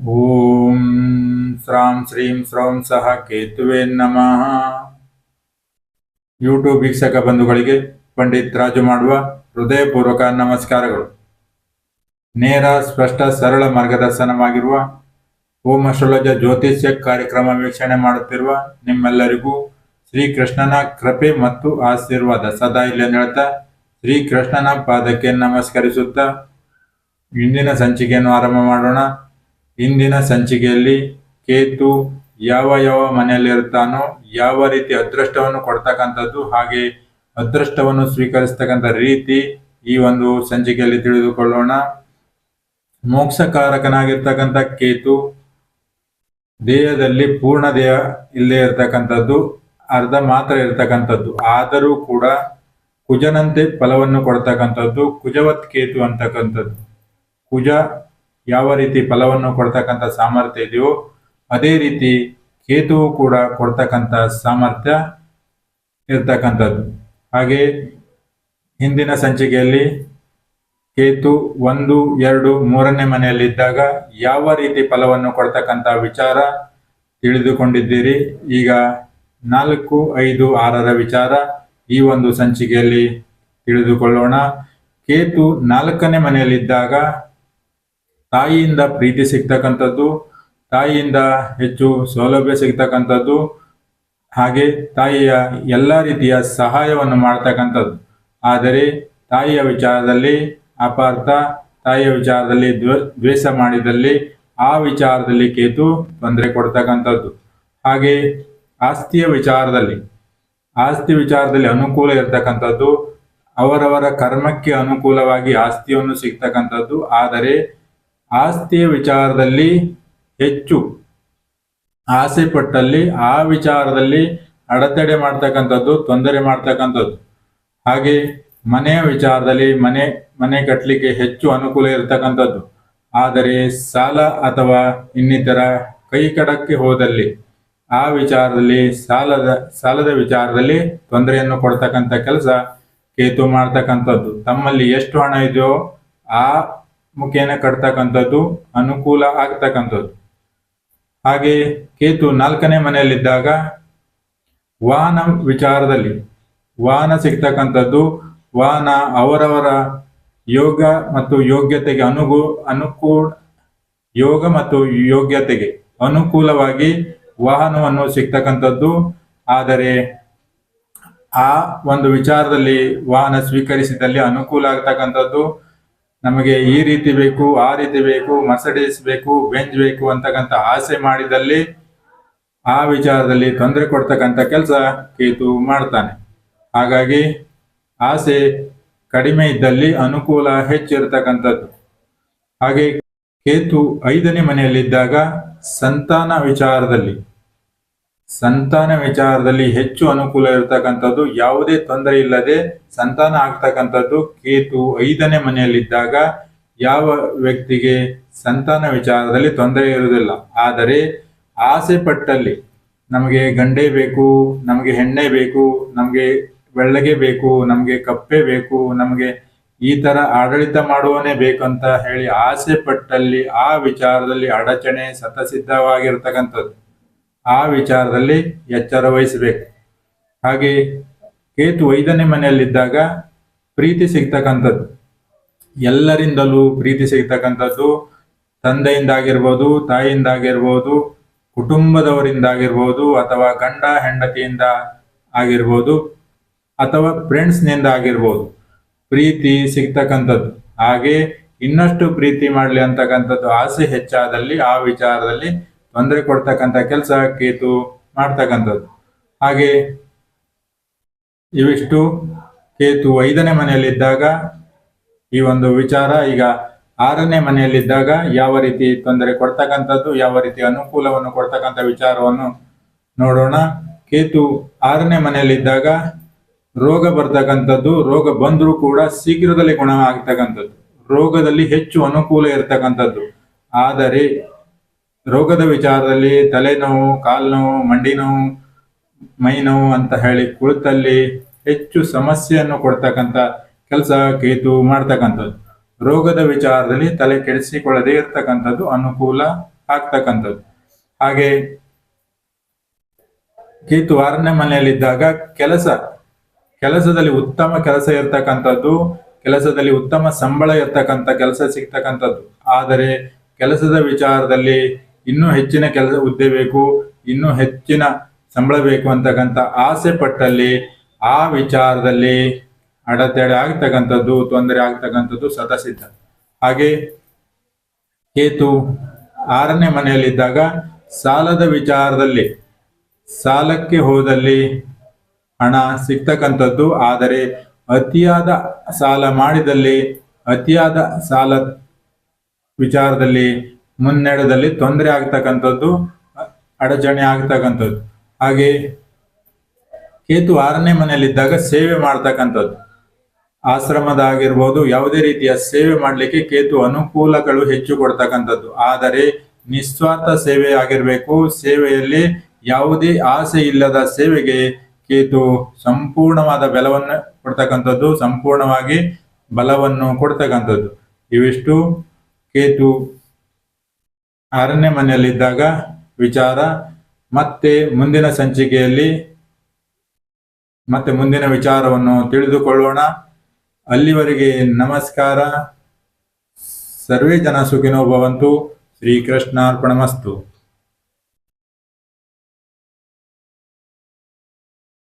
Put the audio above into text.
ಓಂ ಸ್ರಾಂ ಶ್ರೀಂ ಸ್ರೌಂ ಸಹ ಕೇತುವೆ ನಮಃ ಯೂಟ್ಯೂಬ್ ವೀಕ್ಷಕ ಬಂಧುಗಳಿಗೆ ಪಂಡಿತ್ ರಾಜು ಮಾಡುವ ಹೃದಯಪೂರ್ವಕ ನಮಸ್ಕಾರಗಳು. ನೇರ, ಸ್ಪಷ್ಟ, ಸರಳ ಮಾರ್ಗದರ್ಶನವಾಗಿರುವ ಓಂ ಅಸ್ಟ್ರಾಲಜ ಜ್ಯೋತಿಷ್ಯ ಕಾರ್ಯಕ್ರಮ ವೀಕ್ಷಣೆ ಮಾಡುತ್ತಿರುವ ನಿಮ್ಮೆಲ್ಲರಿಗೂ ಶ್ರೀಕೃಷ್ಣನ ಕೃಪೆ ಮತ್ತು ಆಶೀರ್ವಾದ ಸದಾ ಇಲ್ಲಿ ಹೇಳ್ತಾ ಶ್ರೀಕೃಷ್ಣನ ಪಾದಕ್ಕೆ ನಮಸ್ಕರಿಸುತ್ತಾ ಇಂದಿನ ಸಂಚಿಕೆಯನ್ನು ಆರಂಭ ಮಾಡೋಣ. ಇಂದಿನ ಸಂಚಿಕೆಯಲ್ಲಿ ಕೇತು ಯಾವ ಯಾವ ಮನೆಯಲ್ಲಿ ಇರ್ತಾನೋ ಯಾವ ರೀತಿ ಅದೃಷ್ಟವನ್ನು ಕೊಡ್ತಕ್ಕಂಥದ್ದು ಹಾಗೆ ಅದೃಷ್ಟವನ್ನು ಸ್ವೀಕರಿಸ್ತಕ್ಕಂಥ ರೀತಿ ಈ ಒಂದು ಸಂಚಿಕೆಯಲ್ಲಿ ತಿಳಿದುಕೊಳ್ಳೋಣ. ಮೋಕ್ಷಕಾರಕನಾಗಿರ್ತಕ್ಕಂಥ ಕೇತು ದೇಹದಲ್ಲಿ ಪೂರ್ಣ ದೇಹ ಇಲ್ಲದೆ ಇರತಕ್ಕಂಥದ್ದು, ಅರ್ಧ ಮಾತ್ರ ಇರತಕ್ಕಂಥದ್ದು. ಆದರೂ ಕೂಡ ಕುಜನಂತೆ ಫಲವನ್ನು ಕೊಡ್ತಕ್ಕಂಥದ್ದು, ಕುಜವತ್ ಕೇತು ಅಂತಕ್ಕಂಥದ್ದು. ಕುಜ ಯಾವ ರೀತಿ ಫಲವನ್ನು ಕೊಡ್ತಕ್ಕಂಥ ಸಾಮರ್ಥ್ಯ ಇದೆಯೋ ಅದೇ ರೀತಿ ಕೇತುವು ಕೂಡ ಕೊಡ್ತಕ್ಕಂಥ ಸಾಮರ್ಥ್ಯ ಇರ್ತಕ್ಕಂಥದ್ದು. ಹಾಗೆ ಹಿಂದಿನ ಸಂಚಿಕೆಯಲ್ಲಿ ಕೇತು ಒಂದು, ಎರಡು, ಮೂರನೇ ಮನೆಯಲ್ಲಿದ್ದಾಗ ಯಾವ ರೀತಿ ಫಲವನ್ನು ಕೊಡ್ತಕ್ಕಂಥ ವಿಚಾರ ತಿಳಿದುಕೊಂಡಿದ್ದೀರಿ? ಈಗ ನಾಲ್ಕು, ಐದು, ಆರರ ವಿಚಾರ ಈ ಒಂದು ಸಂಚಿಕೆಯಲ್ಲಿ ತಿಳಿದುಕೊಳ್ಳೋಣ. ಕೇತು ನಾಲ್ಕನೇ ಮನೆಯಲ್ಲಿದ್ದಾಗ ತಾಯಿಯಿಂದ ಪ್ರೀತಿ ಸಿಗ್ತಕ್ಕಂಥದ್ದು, ತಾಯಿಯಿಂದ ಹೆಚ್ಚು ಸೌಲಭ್ಯ ಸಿಗ್ತಕ್ಕಂಥದ್ದು, ಹಾಗೆ ತಾಯಿಯ ಎಲ್ಲ ರೀತಿಯ ಸಹಾಯವನ್ನು ಮಾಡ್ತಕ್ಕಂಥದ್ದು. ಆದರೆ ತಾಯಿಯ ವಿಚಾರದಲ್ಲಿ ಅಪಾರ್ಥ, ತಾಯಿಯ ವಿಚಾರದಲ್ಲಿ ದ್ವ, ದ್ವೇಷ ಮಾಡಿದಲ್ಲಿ ಆ ವಿಚಾರದಲ್ಲಿ ಕೇತು ತೊಂದರೆ ಕೊಡ್ತಕ್ಕಂಥದ್ದು. ಹಾಗೆ ಆಸ್ತಿಯ ವಿಚಾರದಲ್ಲಿ, ಆಸ್ತಿ ವಿಚಾರದಲ್ಲಿ ಅನುಕೂಲ ಇರತಕ್ಕಂಥದ್ದು, ಅವರವರ ಕರ್ಮಕ್ಕೆ ಅನುಕೂಲವಾಗಿ ಆಸ್ತಿಯನ್ನು ಸಿಗ್ತಕ್ಕಂಥದ್ದು. ಆದರೆ ಆಸ್ತಿಯ ವಿಚಾರದಲ್ಲಿ ಹೆಚ್ಚು ಆಸೆ ಪಟ್ಟಲ್ಲಿ ಆ ವಿಚಾರದಲ್ಲಿ ಅಡೆತಡೆ ಮಾಡ್ತಕ್ಕಂಥದ್ದು, ತೊಂದರೆ ಮಾಡ್ತಕ್ಕಂಥದ್ದು. ಹಾಗೆ ಮನೆಯ ವಿಚಾರದಲ್ಲಿ ಮನೆ ಮನೆ ಕಟ್ಟಲಿಕ್ಕೆ ಹೆಚ್ಚು ಅನುಕೂಲ ಇರತಕ್ಕಂಥದ್ದು. ಆದರೆ ಸಾಲ ಅಥವಾ ಇನ್ನಿತರ ಕೈ ಕಡಕ್ಕೆ ಹೋದಲ್ಲಿ ಆ ವಿಚಾರದಲ್ಲಿ ಸಾಲದ ಸಾಲದ ವಿಚಾರದಲ್ಲಿ ತೊಂದರೆಯನ್ನು ಕೊಡ್ತಕ್ಕಂಥ ಕೆಲಸ ಕೇತು ಮಾಡ್ತಕ್ಕಂಥದ್ದು. ತಮ್ಮಲ್ಲಿ ಎಷ್ಟು ಹಣ ಇದೆಯೋ ಆ ಮುಖೇನ ಕಟ್ತಕ್ಕಂಥದ್ದು, ಅನುಕೂಲ ಆಗ್ತಕ್ಕಂಥದ್ದು. ಹಾಗೆ ಕೇತು ನಾಲ್ಕನೇ ಮನೆಯಲ್ಲಿದ್ದಾಗ, ವಾಹನ ವಿಚಾರದಲ್ಲಿ, ವಾಹನ ಸಿಗ್ತಕ್ಕಂಥದ್ದು, ವಾಹನ ಅವರವರ ಯೋಗ ಮತ್ತು ಯೋಗ್ಯತೆಗೆ ಅನುಗು ಅನುಕೂಲ ಯೋಗ ಮತ್ತು ಯೋಗ್ಯತೆಗೆ ಅನುಕೂಲವಾಗಿ ವಾಹನವನ್ನು ಸಿಗ್ತಕ್ಕಂಥದ್ದು. ಆದರೆ ಆ ಒಂದು ವಿಚಾರದಲ್ಲಿ ವಾಹನ ಸ್ವೀಕರಿಸಿದಲ್ಲಿ ಅನುಕೂಲ ಆಗ್ತಕ್ಕಂಥದ್ದು. ನಮಗೆ ಈ ರೀತಿ ಬೇಕು, ಆ ರೀತಿ ಬೇಕು, ಮರ್ಸಡೀಸ್ ಬೇಕು ಬೆಂಚ್ ಬೇಕು ಅಂತಕ್ಕಂಥ ಆಸೆ ಮಾಡಿದಲ್ಲಿ ಆ ವಿಚಾರದಲ್ಲಿ ತೊಂದರೆ ಕೊಡ್ತಕ್ಕಂಥ ಕೆಲಸ ಕೇತು ಮಾಡ್ತಾನೆ. ಹಾಗಾಗಿ ಆಸೆ ಕಡಿಮೆ ಇದ್ದಲ್ಲಿ ಅನುಕೂಲ ಹೆಚ್ಚಿರತಕ್ಕಂಥದ್ದು. ಹಾಗೆ ಕೇತು ಐದನೇ ಮನೆಯಲ್ಲಿದ್ದಾಗ ಸಂತಾನ ವಿಚಾರದಲ್ಲಿ ಸಂತಾನ ವಿಚಾರದಲ್ಲಿ ಹೆಚ್ಚು ಅನುಕೂಲ ಇರತಕ್ಕಂಥದ್ದು ಯಾವುದೇ ತೊಂದರೆ ಇಲ್ಲದೆ ಸಂತಾನ ಆಗ್ತಕ್ಕಂಥದ್ದು ಕೇತು ಐದನೇ ಮನೆಯಲ್ಲಿದ್ದಾಗ ಯಾವ ವ್ಯಕ್ತಿಗೆ ಸಂತಾನ ವಿಚಾರದಲ್ಲಿ ತೊಂದರೆ ಇರುವುದಿಲ್ಲ. ಆದರೆ ಆಸೆ ಪಟ್ಟಲ್ಲಿ ನಮಗೆ ಗಂಡೆ ಬೇಕು, ನಮಗೆ ಹೆಣ್ಣೆ ಬೇಕು, ನಮಗೆ ಬೆಳ್ಳಗೆ ಬೇಕು, ನಮಗೆ ಕಪ್ಪೆ ಬೇಕು, ನಮಗೆ ಈ ತರ ಆಡಳಿತ ಮಾಡುವನೇ ಬೇಕಂತ ಹೇಳಿ ಆಸೆ ಪಟ್ಟಲ್ಲಿ ಆ ವಿಚಾರದಲ್ಲಿ ಅಡಚಣೆ ಸತಸಿದ್ಧವಾಗಿರ್ತಕ್ಕಂಥದ್ದು. ಆ ವಿಚಾರದಲ್ಲಿ ಎಚ್ಚರ ವಹಿಸಬೇಕು. ಹಾಗೆ ಕೇತು ಐದನೇ ಮನೆಯಲ್ಲಿದ್ದಾಗ ಪ್ರೀತಿ ಸಿಗ್ತಕ್ಕಂಥದ್ದು. ಎಲ್ಲರಿಂದಲೂ ಪ್ರೀತಿ ಸಿಗ್ತಕ್ಕಂಥದ್ದು. ತಂದೆಯಿಂದಾಗಿರ್ಬೋದು, ತಾಯಿಯಿಂದಾಗಿರ್ಬೋದು, ಕುಟುಂಬದವರಿಂದಾಗಿರ್ಬೋದು, ಅಥವಾ ಗಂಡ ಹೆಂಡತಿಯಿಂದ ಆಗಿರ್ಬೋದು, ಅಥವಾ ಫ್ರೆಂಡ್ಸ್ನಿಂದ ಆಗಿರ್ಬೋದು. ಪ್ರೀತಿ ಸಿಗ್ತಕ್ಕಂಥದ್ದು. ಹಾಗೆ ಇನ್ನಷ್ಟು ಪ್ರೀತಿ ಮಾಡಲಿ ಅಂತಕ್ಕಂಥದ್ದು ಆಸೆ ಹೆಚ್ಚಾದಲ್ಲಿ ಆ ವಿಚಾರದಲ್ಲಿ ತೊಂದರೆ ಕೊಡ್ತಕ್ಕಂಥ ಕೆಲಸ ಕೇತು ಮಾಡ್ತಕ್ಕಂಥದ್ದು. ಹಾಗೆ ಇವಿಷ್ಟು ಕೇತು ಐದನೇ ಮನೆಯಲ್ಲಿದ್ದಾಗ ಈ ಒಂದು ವಿಚಾರ, ಈಗ ಆರನೇ ಮನೆಯಲ್ಲಿದ್ದಾಗ ಯಾವ ರೀತಿ ತೊಂದರೆ ಕೊಡ್ತಕ್ಕಂಥದ್ದು, ಯಾವ ರೀತಿ ಅನುಕೂಲವನ್ನು ಕೊಡ್ತಕ್ಕಂಥ ವಿಚಾರವನ್ನು ನೋಡೋಣ. ಕೇತು ಆರನೇ ಮನೆಯಲ್ಲಿದ್ದಾಗ ರೋಗ ಬರ್ತಕ್ಕಂಥದ್ದು, ರೋಗ ಬಂದರೂ ಕೂಡ ಶೀಘ್ರದಲ್ಲಿ ಗುಣ ಆಗ್ತಕ್ಕಂಥದ್ದು ರೋಗದಲ್ಲಿ ಹೆಚ್ಚು ಅನುಕೂಲ ಇರತಕ್ಕಂಥದ್ದು. ಆದರೆ ರೋಗದ ವಿಚಾರದಲ್ಲಿ ತಲೆನೋವು ಕಾಲು ನೋವು ಮಂಡಿ ನೋವು ಮೈ ನೋವು ಅಂತ ಹೇಳಿ ಕುಳಿತಲ್ಲಿ ಹೆಚ್ಚು ಸಮಸ್ಯೆಯನ್ನು ಕೊಡ್ತಕ್ಕಂಥ ಕೆಲಸ ಕೇತು ಮಾಡ್ತಕ್ಕಂಥದ್ದು. ರೋಗದ ವಿಚಾರದಲ್ಲಿ ತಲೆ ಕೆಡಿಸಿಕೊಳ್ಳದೇ ಇರ್ತಕ್ಕಂಥದ್ದು ಅನುಕೂಲ ಆಗ್ತಕ್ಕಂಥದ್ದು. ಹಾಗೆ ಕೇತು ಆರನೇ ಮನೆಯಲ್ಲಿದ್ದಾಗ ಕೆಲಸ, ಕೆಲಸದಲ್ಲಿ ಉತ್ತಮ ಕೆಲಸ ಇರ್ತಕ್ಕಂಥದ್ದು, ಕೆಲಸದಲ್ಲಿ ಉತ್ತಮ ಸಂಬಳ ಇರ್ತಕ್ಕಂಥ ಕೆಲಸ ಸಿಗ್ತಕ್ಕಂಥದ್ದು. ಆದರೆ ಕೆಲಸದ ವಿಚಾರದಲ್ಲಿ ಇನ್ನೂ ಹೆಚ್ಚಿನ ಕೆಲಸ ಹುದ್ದೆ ಬೇಕು, ಇನ್ನೂ ಹೆಚ್ಚಿನ ಸಂಬಳ ಬೇಕು ಅಂತಕ್ಕಂಥ ಆಸೆ ಪಟ್ಟಲ್ಲಿ ಆ ವಿಚಾರದಲ್ಲಿ ಅಡೆತಡೆ ಆಗ್ತಕ್ಕಂಥದ್ದು, ತೊಂದರೆ ಆಗ್ತಕ್ಕಂಥದ್ದು ಸದಸಿದ್ಧ. ಹಾಗೆ ಕೇತು ಆರನೇ ಮನೆಯಲ್ಲಿದ್ದಾಗ ಸಾಲದ ವಿಚಾರದಲ್ಲಿ, ಸಾಲಕ್ಕೆ ಹೋದಲ್ಲಿ ಹಣ ಸಿಗ್ತಕ್ಕಂಥದ್ದು, ಆದರೆ ಅತಿಯಾದ ಸಾಲ ಮಾಡಿದಲ್ಲಿ, ಅತಿಯಾದ ಸಾಲ ವಿಚಾರದಲ್ಲಿ ಮುನ್ನಡೆದಲ್ಲಿ ತೊಂದರೆ ಆಗ್ತಕ್ಕಂಥದ್ದು, ಅಡಚಣೆ ಆಗ್ತಕ್ಕಂಥದ್ದು. ಹಾಗೆ ಕೇತು ಆರನೇ ಮನೆಯಲ್ಲಿದ್ದಾಗ ಸೇವೆ ಮಾಡ್ತಕ್ಕಂಥದ್ದು. ಆಶ್ರಮದ ಆಗಿರ್ಬೋದು, ಯಾವುದೇ ರೀತಿಯ ಸೇವೆ ಮಾಡಲಿಕ್ಕೆ ಕೇತು ಅನುಕೂಲಗಳು ಹೆಚ್ಚು ಕೊಡ್ತಕ್ಕಂಥದ್ದು. ಆದರೆ ನಿಸ್ವಾರ್ಥ ಸೇವೆ ಆಗಿರಬೇಕು. ಸೇವೆಯಲ್ಲಿ ಯಾವುದೇ ಆಸೆ ಇಲ್ಲದ ಸೇವೆಗೆ ಕೇತು ಸಂಪೂರ್ಣವಾದ ಬಲವನ್ನು ಕೊಡ್ತಕ್ಕಂಥದ್ದು, ಸಂಪೂರ್ಣವಾಗಿ ಬಲವನ್ನು ಕೊಡ್ತಕ್ಕಂಥದ್ದು. ಇವಿಷ್ಟು ಕೇತು ಆರನೇ ಮನೆಯಲ್ಲಿದ್ದಾಗ ವಿಚಾರ, ಮತ್ತೆ ಮುಂದಿನ ಸಂಚಿಕೆಯಲ್ಲಿ ಮತ್ತೆ ಮುಂದಿನ ವಿಚಾರವನ್ನು ತಿಳಿದುಕೊಳ್ಳೋಣ. ಅಲ್ಲಿವರೆಗೆ ನಮಸ್ಕಾರ. ಸರ್ವೇ ಜನ ಸುಖಿನೋ ಭವಂತು. ಶ್ರೀಕೃಷ್ಣಾರ್ಪಣಮಸ್ತು.